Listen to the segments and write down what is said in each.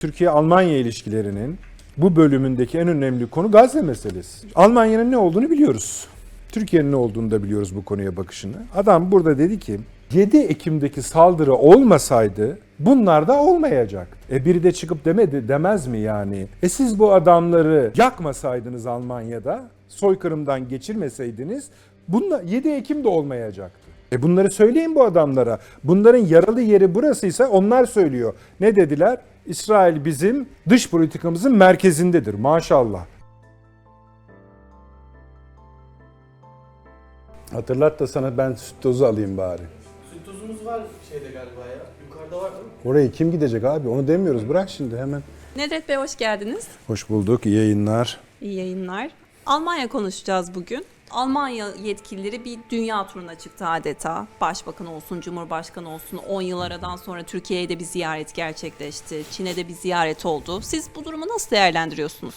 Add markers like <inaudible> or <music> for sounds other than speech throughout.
Türkiye-Almanya ilişkilerinin bu bölümündeki en önemli konu Gazze meselesi. Almanya'nın ne olduğunu biliyoruz. Türkiye'nin ne olduğunu da biliyoruz bu konuya bakışını. Adam burada dedi ki 7 Ekim'deki saldırı olmasaydı bunlar da olmayacak. E biri de çıkıp demedi demez mi yani? E siz bu adamları yakmasaydınız Almanya'da, soykırımdan geçirmeseydiniz bunlar 7 Ekim'de olmayacaktı. E bunları söyleyin bu adamlara. Bunların yaralı yeri burasıysa onlar söylüyor. Ne dediler? İsrail bizim dış politikamızın merkezindedir maşallah. Hatırlat da sana ben süt tozu alayım bari. Süt tozumuz var şeyde galiba ya. Yukarıda var değil mi? Oraya kim gidecek abi? Onu demiyoruz. Bırak şimdi hemen. Nedret Bey hoş geldiniz. Hoş bulduk. iyi yayınlar. İyi yayınlar. Almanya konuşacağız bugün. Almanya yetkilileri bir dünya turuna çıktı adeta. Başbakan olsun, Cumhurbaşkanı olsun 10 yıl aradan sonra Türkiye'ye de bir ziyaret gerçekleşti. Çin'e de bir ziyaret oldu. Siz bu durumu nasıl değerlendiriyorsunuz?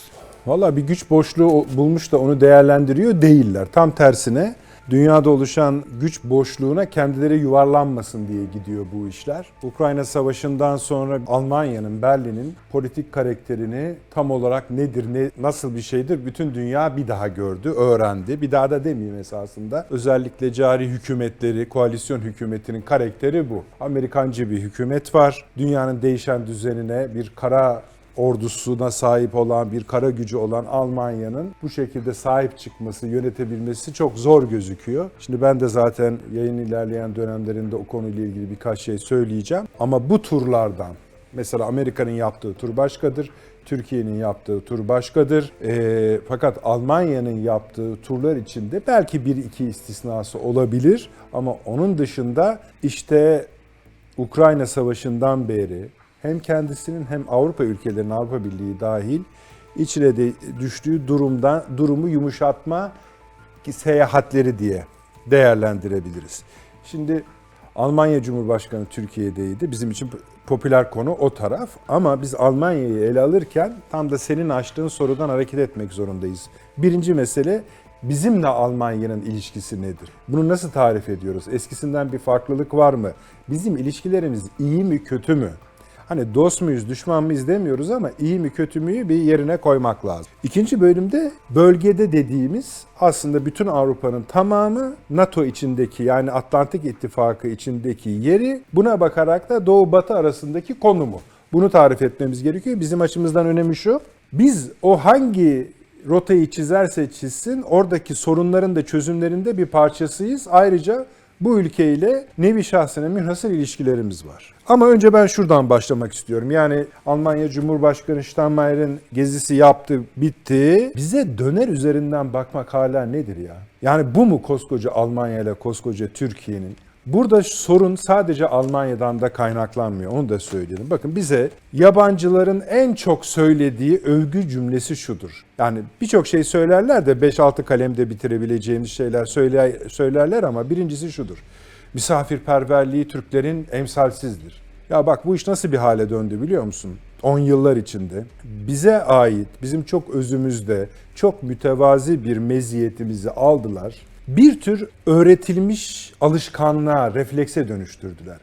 Valla bir güç boşluğu bulmuş da onu değerlendiriyor değiller. Tam tersine dünyada oluşan güç boşluğuna kendileri yuvarlanmasın diye gidiyor bu işler. Ukrayna Savaşı'ndan sonra Almanya'nın, Berlin'in politik karakterini tam olarak nedir, ne nasıl bir şeydir bütün dünya bir daha gördü, öğrendi. Bir daha da demeyeyim esasında. Özellikle cari hükümetleri, koalisyon hükümetinin karakteri bu. Amerikancı bir hükümet var. Dünyanın değişen düzenine bir kara ordusuna sahip olan bir kara gücü olan Almanya'nın bu şekilde sahip çıkması, yönetebilmesi çok zor gözüküyor. Şimdi ben de zaten yayın ilerleyen dönemlerinde o konuyla ilgili birkaç şey söyleyeceğim. Ama bu turlardan mesela Amerika'nın yaptığı tur başkadır. Türkiye'nin yaptığı tur başkadır. Ee, fakat Almanya'nın yaptığı turlar içinde belki bir iki istisnası olabilir. Ama onun dışında işte Ukrayna Savaşı'ndan beri hem kendisinin hem Avrupa ülkelerinin Avrupa Birliği dahil içine de düştüğü durumdan durumu yumuşatma seyahatleri diye değerlendirebiliriz. Şimdi Almanya Cumhurbaşkanı Türkiye'deydi. Bizim için popüler konu o taraf ama biz Almanya'yı ele alırken tam da senin açtığın sorudan hareket etmek zorundayız. Birinci mesele bizimle Almanya'nın ilişkisi nedir? Bunu nasıl tarif ediyoruz? Eskisinden bir farklılık var mı? Bizim ilişkilerimiz iyi mi kötü mü? Hani dost muyuz, düşman mıyız demiyoruz ama iyi mi kötü müyü bir yerine koymak lazım. İkinci bölümde bölgede dediğimiz aslında bütün Avrupa'nın tamamı NATO içindeki yani Atlantik İttifakı içindeki yeri buna bakarak da Doğu Batı arasındaki konumu. Bunu tarif etmemiz gerekiyor. Bizim açımızdan önemi şu. Biz o hangi rotayı çizerse çizsin oradaki sorunların da çözümlerinde bir parçasıyız. Ayrıca bu ülkeyle nevi şahsına münhasır ilişkilerimiz var. Ama önce ben şuradan başlamak istiyorum. Yani Almanya Cumhurbaşkanı Steinmeier'in gezisi yaptı, bitti. Bize döner üzerinden bakmak hala nedir ya? Yani bu mu koskoca Almanya ile koskoca Türkiye'nin? Burada sorun sadece Almanya'dan da kaynaklanmıyor. Onu da söyleyelim. Bakın bize yabancıların en çok söylediği övgü cümlesi şudur. Yani birçok şey söylerler de 5-6 kalemde bitirebileceğimiz şeyler söyler, söylerler ama birincisi şudur. Misafirperverliği Türklerin emsalsizdir. Ya bak bu iş nasıl bir hale döndü biliyor musun? 10 yıllar içinde bize ait, bizim çok özümüzde çok mütevazi bir meziyetimizi aldılar. Bir tür öğretilmiş alışkanlığa, reflekse dönüştürdüler.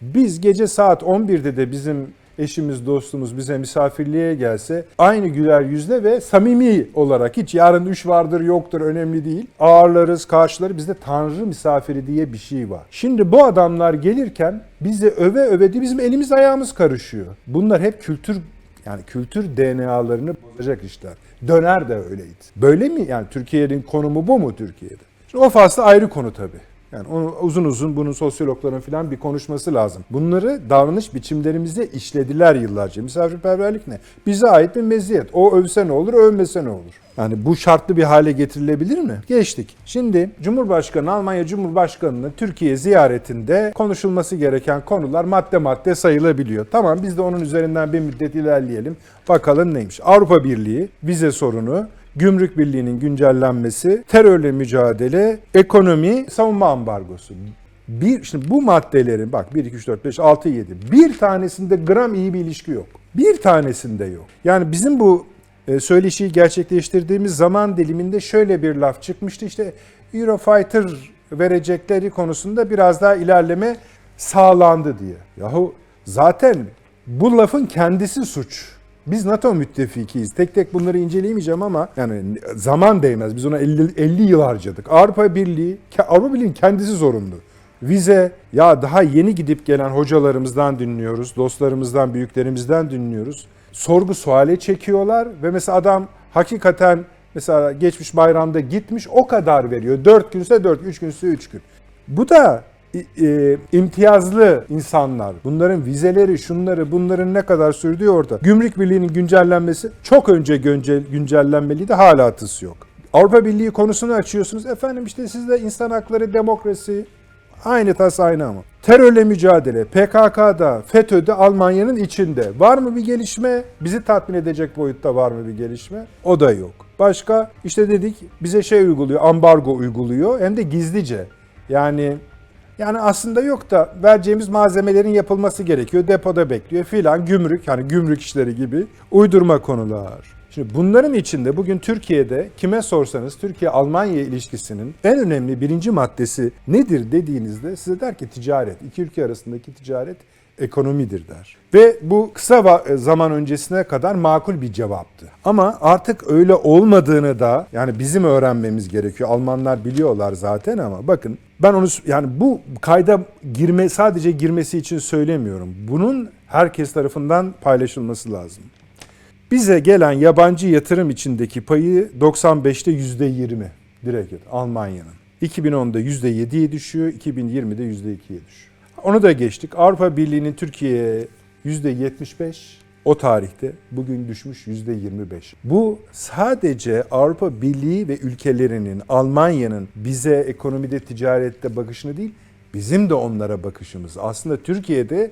Biz gece saat 11'de de bizim eşimiz, dostumuz bize misafirliğe gelse aynı güler yüzle ve samimi olarak hiç yarın üç vardır yoktur önemli değil. Ağırlarız, karşıları bizde tanrı misafiri diye bir şey var. Şimdi bu adamlar gelirken bizi öve öve de bizim elimiz ayağımız karışıyor. Bunlar hep kültür yani kültür DNA'larını bozacak işler. Döner de öyleydi. Böyle mi? Yani Türkiye'nin konumu bu mu Türkiye'de? Şimdi o faslı ayrı konu tabii. Yani onu uzun uzun bunun sosyologların falan bir konuşması lazım. Bunları davranış biçimlerimize işlediler yıllarca. Misafirperverlik ne? Bize ait bir meziyet. O övse ne olur, övmese ne olur? Yani bu şartlı bir hale getirilebilir mi? Geçtik. Şimdi Cumhurbaşkanı, Almanya Cumhurbaşkanı'nın Türkiye ziyaretinde konuşulması gereken konular madde madde sayılabiliyor. Tamam biz de onun üzerinden bir müddet ilerleyelim. Bakalım neymiş? Avrupa Birliği, vize sorunu, Gümrük Birliği'nin güncellenmesi, terörle mücadele, ekonomi, savunma ambargosu. Bir, şimdi bu maddelerin bak 1, 2, 3, 4, 5, 6, 7 bir tanesinde gram iyi bir ilişki yok. Bir tanesinde yok. Yani bizim bu e, söyleşiyi gerçekleştirdiğimiz zaman diliminde şöyle bir laf çıkmıştı. İşte Eurofighter verecekleri konusunda biraz daha ilerleme sağlandı diye. Yahu zaten Bu lafın kendisi suç. Biz NATO müttefikiyiz. Tek tek bunları inceleyemeyeceğim ama yani zaman değmez. Biz ona 50, 50 yıl harcadık. Avrupa Birliği, Avrupa Birliği'nin kendisi sorumlu. Vize, ya daha yeni gidip gelen hocalarımızdan dinliyoruz, dostlarımızdan, büyüklerimizden dinliyoruz. Sorgu suale çekiyorlar ve mesela adam hakikaten mesela geçmiş bayramda gitmiş o kadar veriyor. 4 günse 4, 3 günse 3 gün. Bu da e, imtiyazlı insanlar. Bunların vizeleri, şunları, bunların ne kadar sürdüğü orada. Gümrük Birliği'nin güncellenmesi çok önce güncel, güncellenmeliydi. Hala atısı yok. Avrupa Birliği konusunu açıyorsunuz. Efendim işte sizde insan hakları, demokrasi aynı tas aynı ama. Terörle mücadele, PKK'da, FETÖ'de Almanya'nın içinde. Var mı bir gelişme? Bizi tatmin edecek boyutta var mı bir gelişme? O da yok. Başka işte dedik bize şey uyguluyor, ambargo uyguluyor hem de gizlice. Yani yani aslında yok da vereceğimiz malzemelerin yapılması gerekiyor. Depoda bekliyor filan gümrük yani gümrük işleri gibi uydurma konular. Şimdi bunların içinde bugün Türkiye'de kime sorsanız Türkiye-Almanya ilişkisinin en önemli birinci maddesi nedir dediğinizde size der ki ticaret. İki ülke arasındaki ticaret ekonomidir der. Ve bu kısa va- zaman öncesine kadar makul bir cevaptı. Ama artık öyle olmadığını da yani bizim öğrenmemiz gerekiyor. Almanlar biliyorlar zaten ama bakın ben onu yani bu kayda girme sadece girmesi için söylemiyorum. Bunun herkes tarafından paylaşılması lazım. Bize gelen yabancı yatırım içindeki payı 95'te %20 direkt Almanya'nın. 2010'da %7'ye düşüyor, 2020'de %2'ye düşüyor. Onu da geçtik. Avrupa Birliği'nin Türkiye'ye %75 o tarihte bugün düşmüş %25. Bu sadece Avrupa Birliği ve ülkelerinin, Almanya'nın bize ekonomide, ticarette bakışını değil, bizim de onlara bakışımız. Aslında Türkiye'de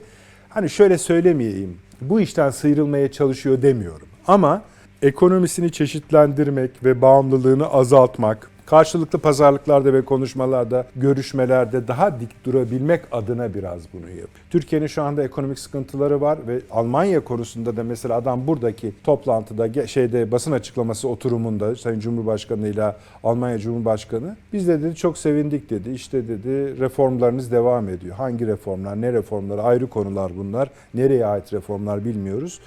hani şöyle söylemeyeyim, bu işten sıyrılmaya çalışıyor demiyorum. Ama ekonomisini çeşitlendirmek ve bağımlılığını azaltmak, karşılıklı pazarlıklarda ve konuşmalarda, görüşmelerde daha dik durabilmek adına biraz bunu yap. Türkiye'nin şu anda ekonomik sıkıntıları var ve Almanya konusunda da mesela adam buradaki toplantıda şeyde basın açıklaması oturumunda Sayın Cumhurbaşkanı ile Almanya Cumhurbaşkanı biz de dedi çok sevindik dedi. İşte dedi reformlarınız devam ediyor. Hangi reformlar, ne reformlar ayrı konular bunlar. Nereye ait reformlar bilmiyoruz.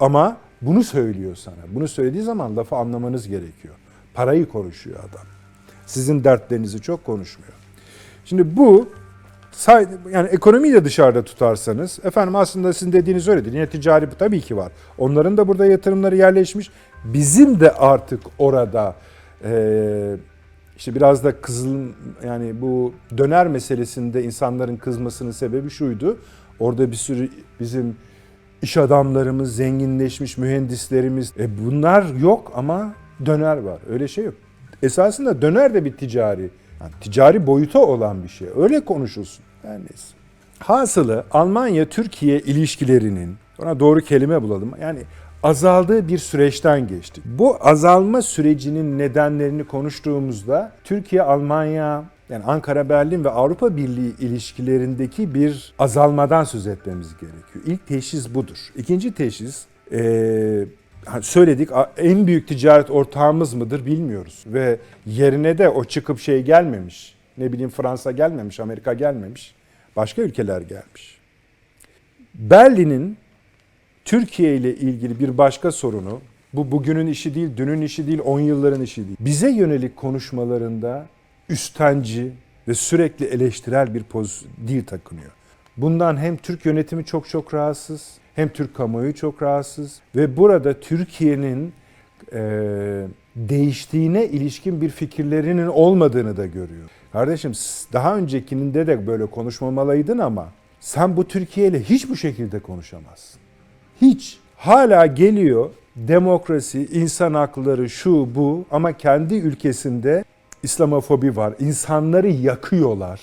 Ama bunu söylüyor sana. Bunu söylediği zaman lafı anlamanız gerekiyor. Parayı konuşuyor adam. Sizin dertlerinizi çok konuşmuyor. Şimdi bu yani ekonomiyi de dışarıda tutarsanız efendim aslında sizin dediğiniz öyledir. Yine ticari tabii ki var. Onların da burada yatırımları yerleşmiş. Bizim de artık orada eee işte biraz da kızıl yani bu döner meselesinde insanların kızmasının sebebi şuydu. Orada bir sürü bizim iş adamlarımız, zenginleşmiş mühendislerimiz. E bunlar yok ama döner var. Öyle şey yok. Esasında döner de bir ticari, yani ticari boyutu olan bir şey. Öyle konuşulsun. Yani neyse. Hasılı Almanya-Türkiye ilişkilerinin, ona doğru kelime bulalım. Yani azaldığı bir süreçten geçtik. Bu azalma sürecinin nedenlerini konuştuğumuzda Türkiye-Almanya yani Ankara-Berlin ve Avrupa Birliği ilişkilerindeki bir azalmadan söz etmemiz gerekiyor. İlk teşhis budur. İkinci teşhis ha, söyledik en büyük ticaret ortağımız mıdır bilmiyoruz. Ve yerine de o çıkıp şey gelmemiş. Ne bileyim Fransa gelmemiş, Amerika gelmemiş. Başka ülkeler gelmiş. Berlin'in Türkiye ile ilgili bir başka sorunu, bu bugünün işi değil, dünün işi değil, 10 yılların işi değil. Bize yönelik konuşmalarında üstenci ve sürekli eleştirel bir poz dil takınıyor. Bundan hem Türk yönetimi çok çok rahatsız, hem Türk kamuoyu çok rahatsız ve burada Türkiye'nin e, değiştiğine ilişkin bir fikirlerinin olmadığını da görüyor. Kardeşim daha öncekinde de böyle konuşmamalıydın ama sen bu Türkiye ile hiç bu şekilde konuşamazsın. Hiç. Hala geliyor demokrasi, insan hakları, şu bu ama kendi ülkesinde İslamofobi var. İnsanları yakıyorlar.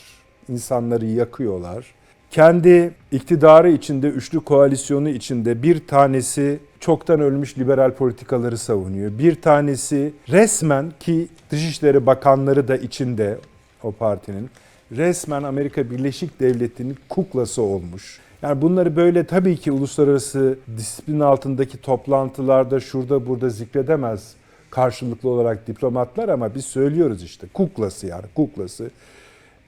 İnsanları yakıyorlar. Kendi iktidarı içinde, üçlü koalisyonu içinde bir tanesi çoktan ölmüş liberal politikaları savunuyor. Bir tanesi resmen ki Dışişleri Bakanları da içinde o partinin resmen Amerika Birleşik Devletleri'nin kuklası olmuş. Yani bunları böyle tabii ki uluslararası disiplin altındaki toplantılarda şurada burada zikredemez karşılıklı olarak diplomatlar ama biz söylüyoruz işte kuklası yani kuklası.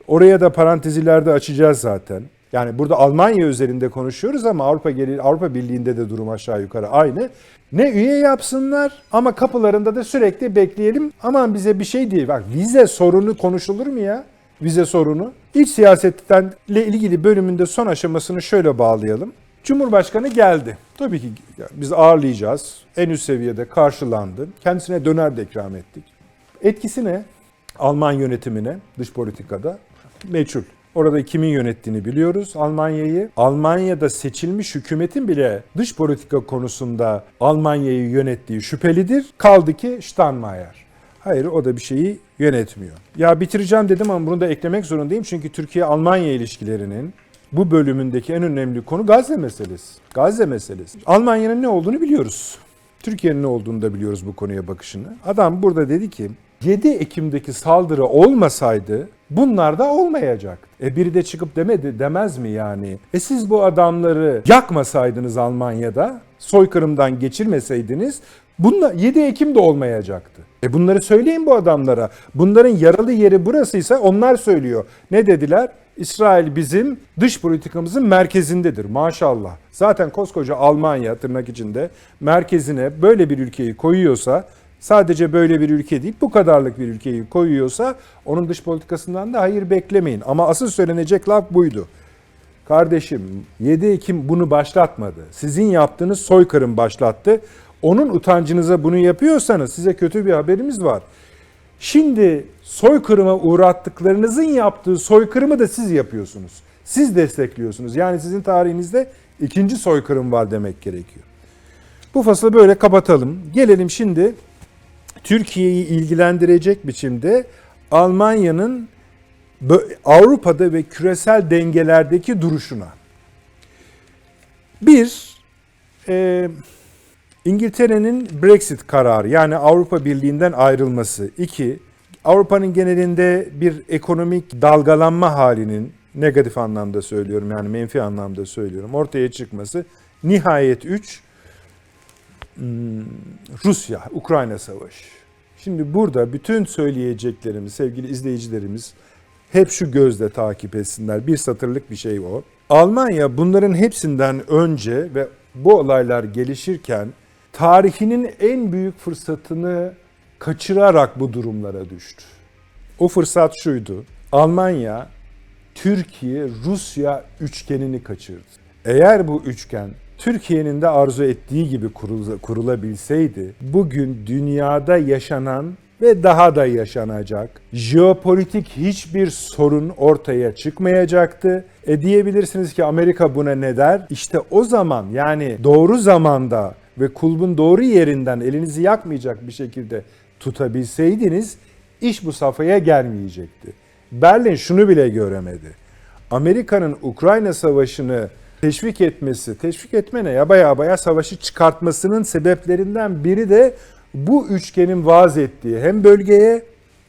Oraya da parantez ileride açacağız zaten. Yani burada Almanya üzerinde konuşuyoruz ama Avrupa Geri- Avrupa Birliği'nde de durum aşağı yukarı aynı. Ne üye yapsınlar ama kapılarında da sürekli bekleyelim. Aman bize bir şey değil. Bak vize sorunu konuşulur mu ya? Vize sorunu. İç siyasetten ile ilgili bölümünde son aşamasını şöyle bağlayalım. Cumhurbaşkanı geldi. Tabii ki biz ağırlayacağız. En üst seviyede karşılandı. Kendisine döner de ikram ettik. Etkisi ne? Alman yönetimine dış politikada meçhul. Orada kimin yönettiğini biliyoruz Almanya'yı. Almanya'da seçilmiş hükümetin bile dış politika konusunda Almanya'yı yönettiği şüphelidir. Kaldı ki Steinmeier. Hayır o da bir şeyi yönetmiyor. Ya bitireceğim dedim ama bunu da eklemek zorundayım. Çünkü Türkiye-Almanya ilişkilerinin bu bölümündeki en önemli konu Gazze meselesi. Gazze meselesi. Almanya'nın ne olduğunu biliyoruz. Türkiye'nin ne olduğunu da biliyoruz bu konuya bakışını. Adam burada dedi ki 7 Ekim'deki saldırı olmasaydı bunlar da olmayacak. E biri de çıkıp demedi demez mi yani? E siz bu adamları yakmasaydınız Almanya'da, soykırımdan geçirmeseydiniz bunlar 7 Ekim'de olmayacaktı. E bunları söyleyin bu adamlara. Bunların yaralı yeri burasıysa onlar söylüyor. Ne dediler? İsrail bizim dış politikamızın merkezindedir maşallah. Zaten koskoca Almanya tırnak içinde merkezine böyle bir ülkeyi koyuyorsa sadece böyle bir ülke değil bu kadarlık bir ülkeyi koyuyorsa onun dış politikasından da hayır beklemeyin. Ama asıl söylenecek laf buydu. Kardeşim 7 Ekim bunu başlatmadı. Sizin yaptığınız soykırım başlattı. Onun utancınıza bunu yapıyorsanız size kötü bir haberimiz var. Şimdi soykırıma uğrattıklarınızın yaptığı soykırımı da siz yapıyorsunuz. Siz destekliyorsunuz. Yani sizin tarihinizde ikinci soykırım var demek gerekiyor. Bu faslı böyle kapatalım. Gelelim şimdi Türkiye'yi ilgilendirecek biçimde Almanya'nın Avrupa'da ve küresel dengelerdeki duruşuna. Bir, e, İngiltere'nin Brexit kararı yani Avrupa Birliği'nden ayrılması. İki, Avrupa'nın genelinde bir ekonomik dalgalanma halinin negatif anlamda söylüyorum yani menfi anlamda söylüyorum ortaya çıkması. Nihayet üç, Rusya, Ukrayna savaşı. Şimdi burada bütün söyleyeceklerimiz sevgili izleyicilerimiz hep şu gözle takip etsinler. Bir satırlık bir şey o. Almanya bunların hepsinden önce ve bu olaylar gelişirken tarihinin en büyük fırsatını kaçırarak bu durumlara düştü. O fırsat şuydu. Almanya Türkiye Rusya üçgenini kaçırdı. Eğer bu üçgen Türkiye'nin de arzu ettiği gibi kurula- kurulabilseydi bugün dünyada yaşanan ve daha da yaşanacak jeopolitik hiçbir sorun ortaya çıkmayacaktı. E diyebilirsiniz ki Amerika buna ne der? İşte o zaman yani doğru zamanda ve kulbun doğru yerinden elinizi yakmayacak bir şekilde tutabilseydiniz iş bu safhaya gelmeyecekti. Berlin şunu bile göremedi. Amerika'nın Ukrayna Savaşı'nı teşvik etmesi, teşvik etme ne ya baya baya savaşı çıkartmasının sebeplerinden biri de bu üçgenin vaaz ettiği hem bölgeye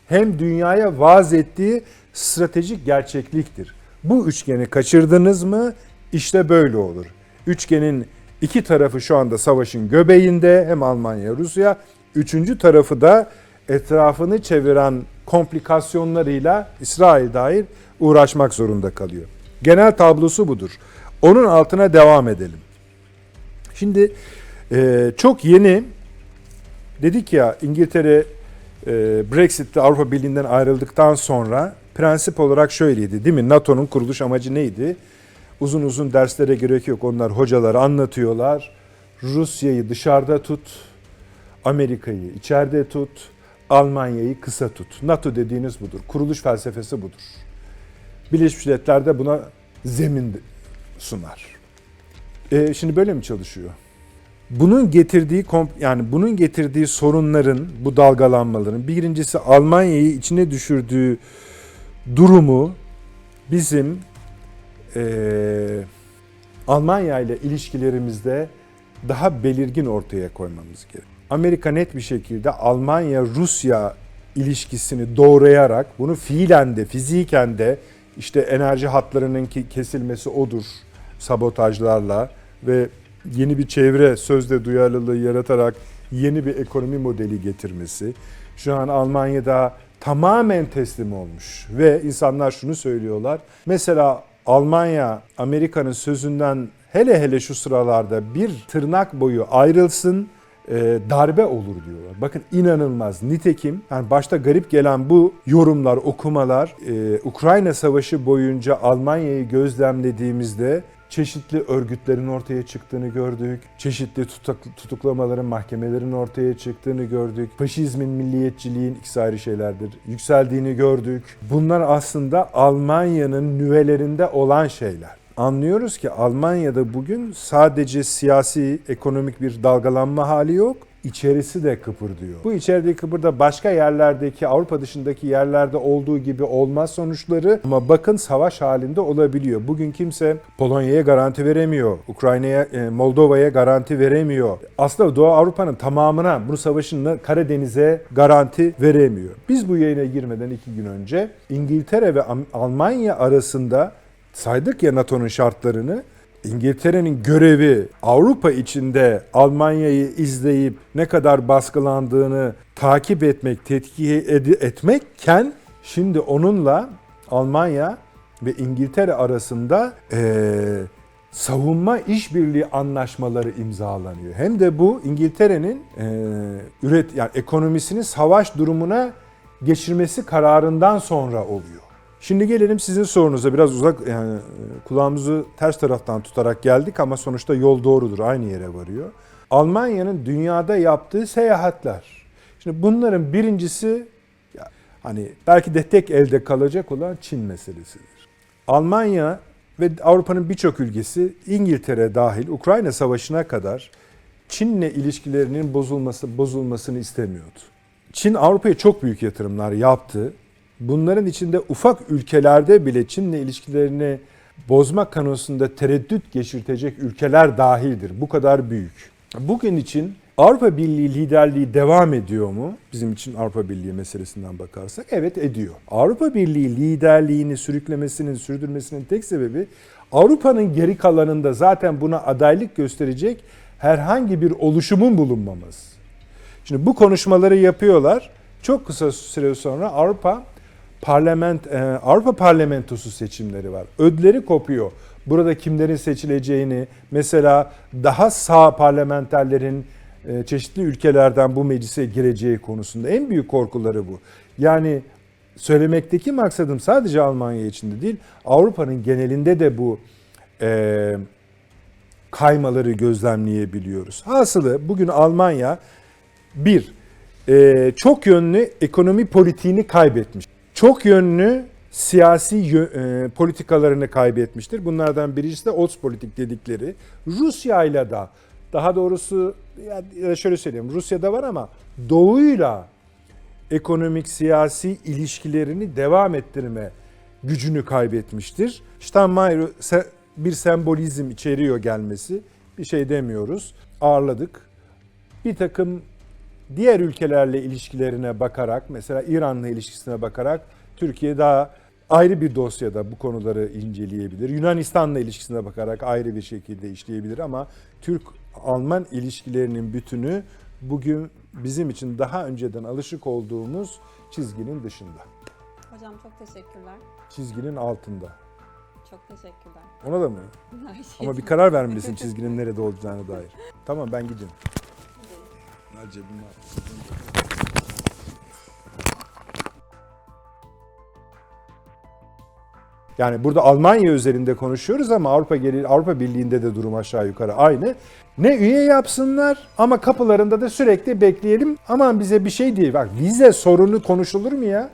hem dünyaya vaaz ettiği stratejik gerçekliktir. Bu üçgeni kaçırdınız mı işte böyle olur. Üçgenin iki tarafı şu anda savaşın göbeğinde hem Almanya Rusya. Üçüncü tarafı da etrafını çeviren komplikasyonlarıyla İsrail dair uğraşmak zorunda kalıyor. Genel tablosu budur. Onun altına devam edelim. Şimdi e, çok yeni dedik ya İngiltere e, Brexit'te Avrupa Birliği'nden ayrıldıktan sonra prensip olarak şöyleydi değil mi? NATO'nun kuruluş amacı neydi? Uzun uzun derslere gerek yok. Onlar hocalar anlatıyorlar. Rusya'yı dışarıda tut, Amerika'yı içeride tut, Almanya'yı kısa tut. NATO dediğiniz budur. Kuruluş felsefesi budur. Birleşmiş Milletler de buna zemin sunar. E, şimdi böyle mi çalışıyor? Bunun getirdiği yani bunun getirdiği sorunların, bu dalgalanmaların birincisi Almanya'yı içine düşürdüğü durumu bizim eee Almanya ile ilişkilerimizde daha belirgin ortaya koymamız gerekiyor. Amerika net bir şekilde Almanya-Rusya ilişkisini doğrayarak bunu fiilen de fiziken de işte enerji hatlarının kesilmesi odur sabotajlarla ve yeni bir çevre sözde duyarlılığı yaratarak yeni bir ekonomi modeli getirmesi. Şu an Almanya'da tamamen teslim olmuş ve insanlar şunu söylüyorlar. Mesela Almanya Amerika'nın sözünden hele hele şu sıralarda bir tırnak boyu ayrılsın e, darbe olur diyorlar. Bakın inanılmaz. Nitekim yani başta garip gelen bu yorumlar, okumalar e, Ukrayna Savaşı boyunca Almanya'yı gözlemlediğimizde çeşitli örgütlerin ortaya çıktığını gördük. Çeşitli tutak- tutuklamaların, mahkemelerin ortaya çıktığını gördük. Faşizmin, milliyetçiliğin ikisi ayrı şeylerdir. Yükseldiğini gördük. Bunlar aslında Almanya'nın nüvelerinde olan şeyler. Anlıyoruz ki Almanya'da bugün sadece siyasi, ekonomik bir dalgalanma hali yok. İçerisi de kıpırdıyor. Bu içerideki kıpırda başka yerlerdeki, Avrupa dışındaki yerlerde olduğu gibi olmaz sonuçları. Ama bakın savaş halinde olabiliyor. Bugün kimse Polonya'ya garanti veremiyor. Ukrayna'ya, e, Moldova'ya garanti veremiyor. Aslında Doğu Avrupa'nın tamamına bu savaşın Karadeniz'e garanti veremiyor. Biz bu yayına girmeden iki gün önce İngiltere ve Almanya arasında saydık ya NATO'nun şartlarını. İngiltere'nin görevi Avrupa içinde Almanya'yı izleyip ne kadar baskılandığını takip etmek, tetkik ed- etmekken şimdi onunla Almanya ve İngiltere arasında eee, savunma işbirliği anlaşmaları imzalanıyor. Hem de bu İngiltere'nin eee, üret yani ekonomisini savaş durumuna geçirmesi kararından sonra oluyor. Şimdi gelelim sizin sorunuza biraz uzak yani e, kulağımızı ters taraftan tutarak geldik ama sonuçta yol doğrudur aynı yere varıyor. Almanya'nın dünyada yaptığı seyahatler. Şimdi bunların birincisi hani belki de tek elde kalacak olan Çin meselesidir. Almanya ve Avrupa'nın birçok ülkesi İngiltere dahil Ukrayna Savaşı'na kadar Çin'le ilişkilerinin bozulması bozulmasını istemiyordu. Çin Avrupa'ya çok büyük yatırımlar yaptı. Bunların içinde ufak ülkelerde bile Çin'le ilişkilerini bozma konusunda tereddüt geçirtecek ülkeler dahildir. Bu kadar büyük. Bugün için Avrupa Birliği liderliği devam ediyor mu? Bizim için Avrupa Birliği meselesinden bakarsak evet ediyor. Avrupa Birliği liderliğini sürüklemesinin, sürdürmesinin tek sebebi Avrupa'nın geri kalanında zaten buna adaylık gösterecek herhangi bir oluşumun bulunmaması. Şimdi bu konuşmaları yapıyorlar. Çok kısa süre sonra Avrupa Parlament e, Avrupa Parlamentosu seçimleri var. Ödleri kopuyor. Burada kimlerin seçileceğini, mesela daha sağ parlamenterlerin e, çeşitli ülkelerden bu meclise gireceği konusunda en büyük korkuları bu. Yani söylemekteki maksadım sadece Almanya içinde değil, Avrupa'nın genelinde de bu e, kaymaları gözlemleyebiliyoruz. Hasılı bugün Almanya bir, e, çok yönlü ekonomi politiğini kaybetmiş. Çok yönlü siyasi e, politikalarını kaybetmiştir. Bunlardan birincisi de Ostpolitik dedikleri. Rusya'yla da daha doğrusu ya şöyle söyleyeyim Rusya'da var ama Doğu'yla ekonomik siyasi ilişkilerini devam ettirme gücünü kaybetmiştir. Steinmeier bir sembolizm içeriyor gelmesi. Bir şey demiyoruz. Ağırladık. Bir takım diğer ülkelerle ilişkilerine bakarak mesela İran'la ilişkisine bakarak Türkiye daha ayrı bir dosyada bu konuları inceleyebilir. Yunanistan'la ilişkisine bakarak ayrı bir şekilde işleyebilir ama Türk-Alman ilişkilerinin bütünü bugün bizim için daha önceden alışık olduğumuz çizginin dışında. Hocam çok teşekkürler. Çizginin altında. Çok teşekkürler. Ona da mı? <laughs> Şey Ama bir karar vermelisin <laughs> çizginin nerede olacağına dair. Tamam ben gidiyorum. Cebime. Yani burada Almanya üzerinde konuşuyoruz ama Avrupa geri Avrupa Birliği'nde de durum aşağı yukarı aynı. Ne üye yapsınlar ama kapılarında da sürekli bekleyelim. Aman bize bir şey değil. Bak vize sorunu konuşulur mu ya?